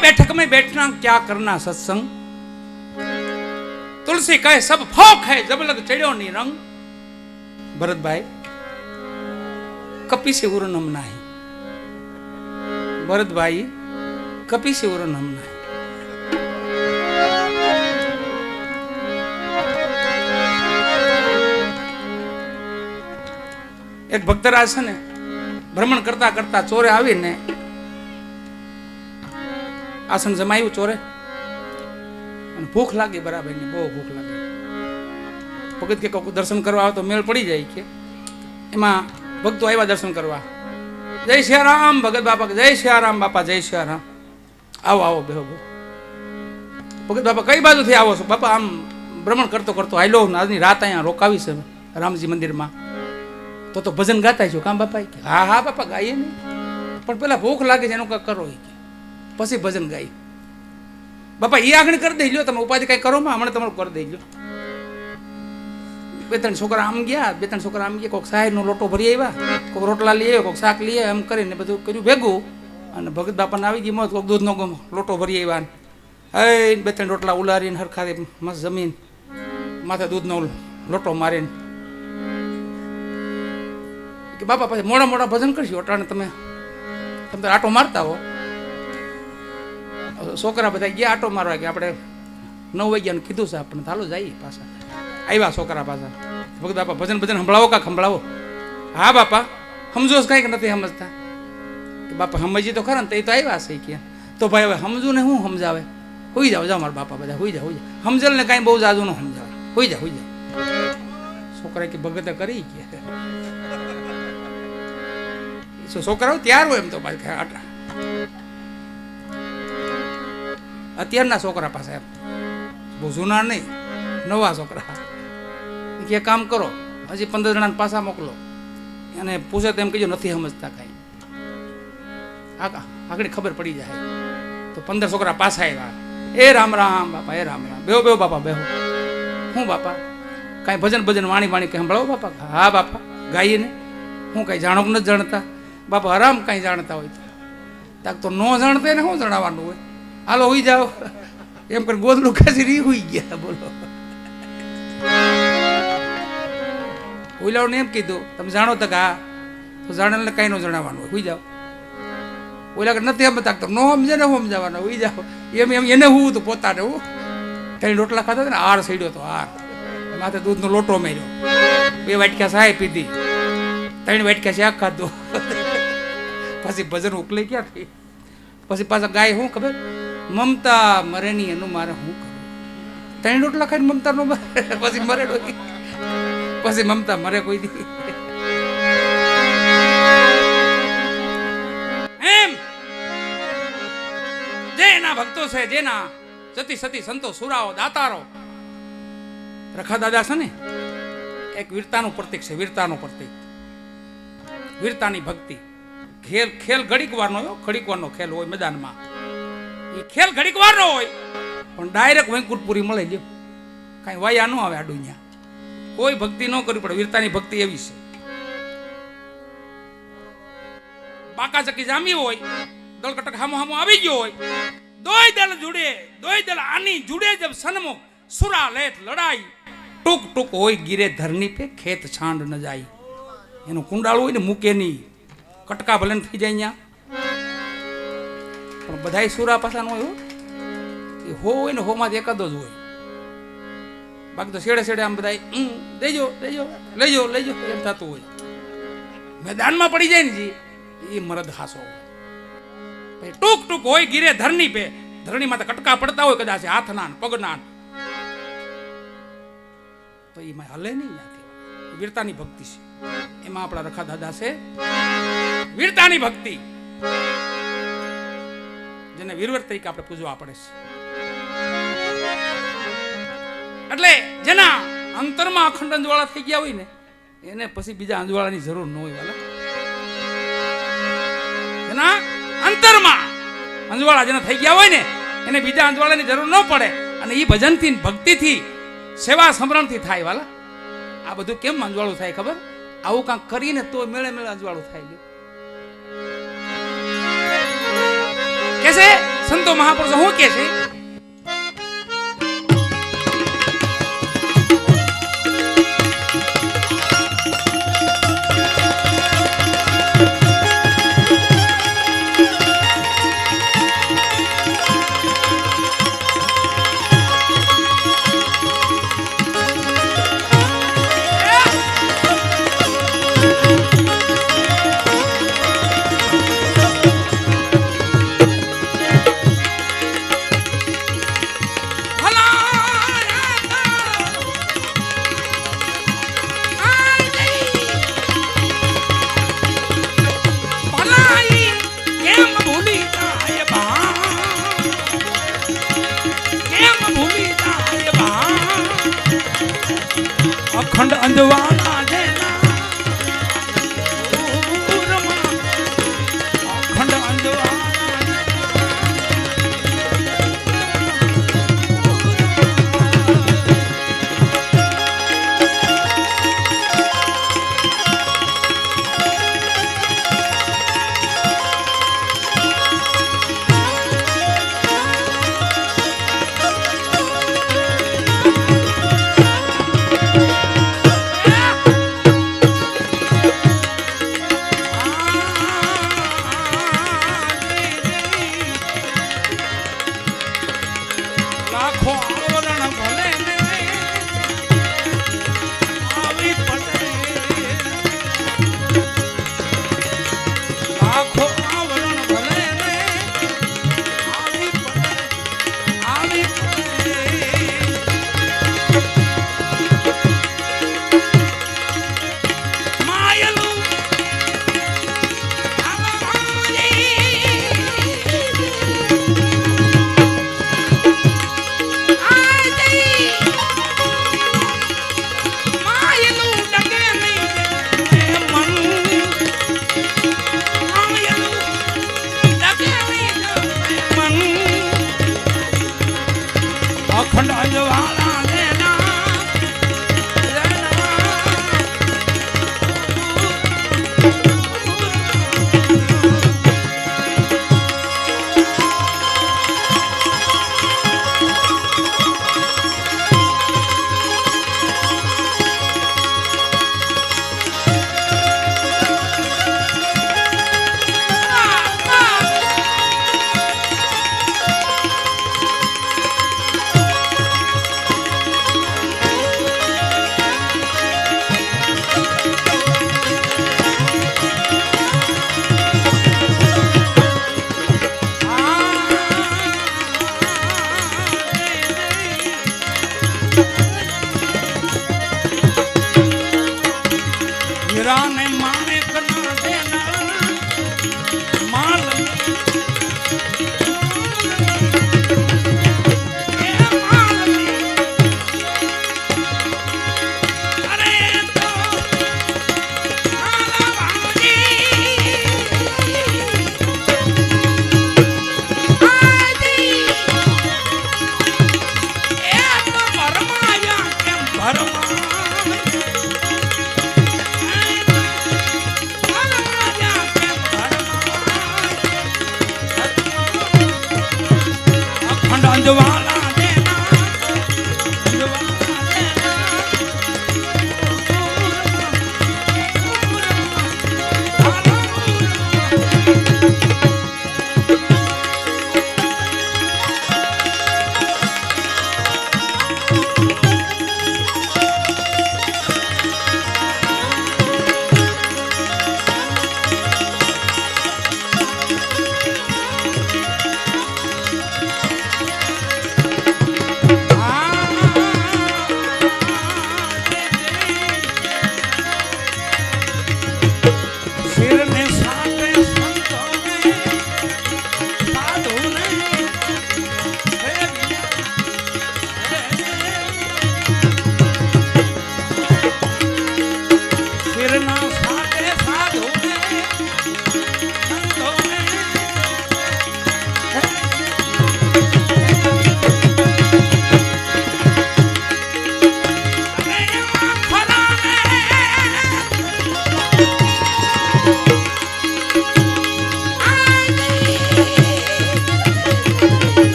बैठक में बैठना क्या करना सत्संग तुलसी कहे सब फोक है जब लग चढ़ो नी रंग ભરતભાઈ કપી શિવર નમ નાહી ભરતભાઈ કપી શિવર નમ નાહી એક ભક્તરાજ છે ને ભ્રમણ કરતા કરતા ચોરે આવીને આસન જમાયું ચોરે. અને ભૂખ લાગી બરાબર ને, બહુ ભૂખ લાગી. ભગત કે કોક દર્શન કરવા આવે તો મેળ પડી જાય કે. એમાં ભક્તો આવ્યા દર્શન કરવા. જય સિયારામ ભગત બાપા જય જય રામ બાપા, જય સિયારામ આવો આવો બેહો બહુ. ભગત બાપા કઈ બાજુથી આવો છો? બાપા આમ ભ્રમણ કરતો કરતો આવ્યો આજની રાત અહીંયા રોકાવી છે રામજી મંદિરમાં. તો તો ભજન ગાતા છો કામ બાપા? હા હા બાપા, ગાઈએ ને. પણ પેલા ભૂખ લાગે છે, એનું કંઈક કરો પછી ભજન ગાય બાપા એ આગળ કરી દઈ લો તમે ઉપાધિ કઈ કરો માં, હમણાં તમારું કરી દઈ લો બે ત્રણ છોકરા આમ ગયા, બે ત્રણ છોકરા આમ ગયા કોઈક સાહેબનો લોટો ભરી આવ્યા કોઈક રોટલા લઈ આવ્યો કોઈક શાક લઈ આવ્યો, એમ કરીને બધું કર્યું, ભેગું. અને ભગત બાપાને આવી ગઈ મોત કોઈક દૂધનો લોટો ભરી આવ્યા હે, બે ત્રણ રોટલા ઉલારીને સરખા મસ્ત જમીન, માથે દૂધનો લોટો મારીને. કે બાપા, પછી મોડા મોડા ભજન કરશું, અટાણે તમે તમે આટો મારતા હો. છોકરા બધા ગયા આટો મારવા કે આપણે નવ વાગ્યાનું કીધું છે આપણને. ચાલો જઈએ પાછા. આવ્યા છોકરા પાછા. ભગત બાપા, ભજન ભજન સંભળાવો કાંક, સંભળાવો. હા બાપા, સમજો કાંઈક નથી સમજતા. બાપા સમજી તો ખરા ને, તો તો આવ્યા છે કે. તો ભાઈ હવે સમજુ ને શું સમજાવે? હોઈ જાઓ જાઓ મારા બાપા બધા, હોઈ જાઓ હોઈ જાઓ. સમજેલ ને કાંઈ બહુ જાજુ ન સમજાવે. હોઈ જાઓ હોઈ જાઓ. છોકરા કે ભગતે કરી કે. છોકરાઓ ત્યાર હોય એમ તો પાછા અત્યારના છોકરા પાસે. એમ બહુ જૂના નહીં, નવા છોકરા. કે કામ કરો, હજી પંદર જણાને પાછા મોકલો. અને પૂછે તેમ કહેજો, નથી સમજતા કાંઈ. આગળ ખબર પડી જાય. તો પંદર છોકરા પાછા આવ્યા. એ રામ રામ, બાપા, એ રામ રામ. બેહો બેહો, બાપા, બેહો. હું, બાપા? કાંઈ ભજન ભજન, વાણી વાણી કંઈ સંભળાવો, બાપા? હા બાપા. ગાઈએ ને? હું કાંઈ જાણો નથી જાણતા? બાપા આરામ કાંઈ જાણતા હોય તો. તો ન જાણતા ને શું જણાવવાનું હોય? હાલો, હોઈ જાઓ. એમ કરી ગોદડું ખાસી રી હોઈ ગયા, બોલો. ઓલાઓને એમ કીધું, તમે જાણો તો આ હા તો જાણેલને કાંઈ ન જણાવવાનું હોઈ જાઓ. ઓલા નથી એમ તાકતો નો સમજે ને સમજાવવાનો હોઈ જાઓ. એમ એમ, એને હું તો પોતાને, હું. ત્રણ રોટલા ખાતા ને આર સડ્યો તો આર માથે દૂધનો લોટો માર્યો. બે વાટક્યા સાહેબ પીધી. ત્રણ વાટક્યા શાક ખાધું. પછી ભજન ઉકલી ક્યાં થઈ પછી પાછા ગાય શું ખબર? મમતા મરે ની એનું મારે હું કરું? ત્રણ રોટલા મમતા નો પછી મરે પછી મમતા મરે કોઈ દી? એમ? જે એના ભક્તો છે, જેના સતી સતી સંતો, સુરાઓ, દાતારો. રખા દાદા છે ને, એક વીરતાનું પ્રતીક છે, વીરતાનું પ્રતીક. વીરતાની ભક્તિ. ખેલ ખેલ ઘડીક વારનો ખેલ હોય મેદાનમાં. એ ખેલ ઘડીક વારનો હોય. પણ ડાયરેક્ટ વૈકુંઠપુરી મળે લ્યો. કાંઈ વાયા ન આવે આડું કોઈ ભક્તિ ન કરવી પડે. વીરતાની ભક્તિ એવી છે. બાકા ચકી જામી હોય દલકટક હામો હામો આવી ગયો હોય, દોય દલ જુડે, દોય દલ આની જુડે જબ સન્મુખ સુરા લેત લડાઈ. ટુક ટુક હોય, ગીરે ધરની પે ખેત છાંડ ન જાય. એનું કુંડાળું હોય ને મૂકે નહીં કટકા ભલે થઈ જાય અહીંયા પણ બધાય સુરા ન હોય એ હો હોય ને હોમાં એકાદો જ હોય. બાકી તો શેડે છેડે આમ બધા દેજો દેજો લઈજો લઈજો એમ થતું હોય. મેદાનમાં પડી જાય ને જી, એ મરદ હાસો હોય. ટૂંક ટૂંક હોય ગીરે ધરની પે. ધરણી માં કટકા પડતા હોય કદાચ હાથના પગના. તો એમાં હલે નહીં વીરતાની ભક્તિ છે. એમાં આપણા રખા દાદા છે. વીરતાની ભક્તિ. જેને વીરવર તરીકે આપણે પૂજવા પડે છે. એટલે જેના અંતરમાં અખંડ અંજવાળા થઈ ગયા હોય ને, એને પછી બીજા અંજવાળાની જરૂર ન હોય વાલા. જેના અંતરમાં અંજવાળા જેના થઈ ગયા હોય ને, એને બીજા અંજવાળાની જરૂર ન પડે. અને એ ભજનથી ભક્તિથી, સેવા સમરણથી થાય વાલા. આ બધું કેમ અંજવાળું થાય ખબર? આવું કાંક કરીને તો મેળે મેળે અંજવાળું થાય લ્યો. કે છે? સંતો મહાપુરુષો શું કે છે?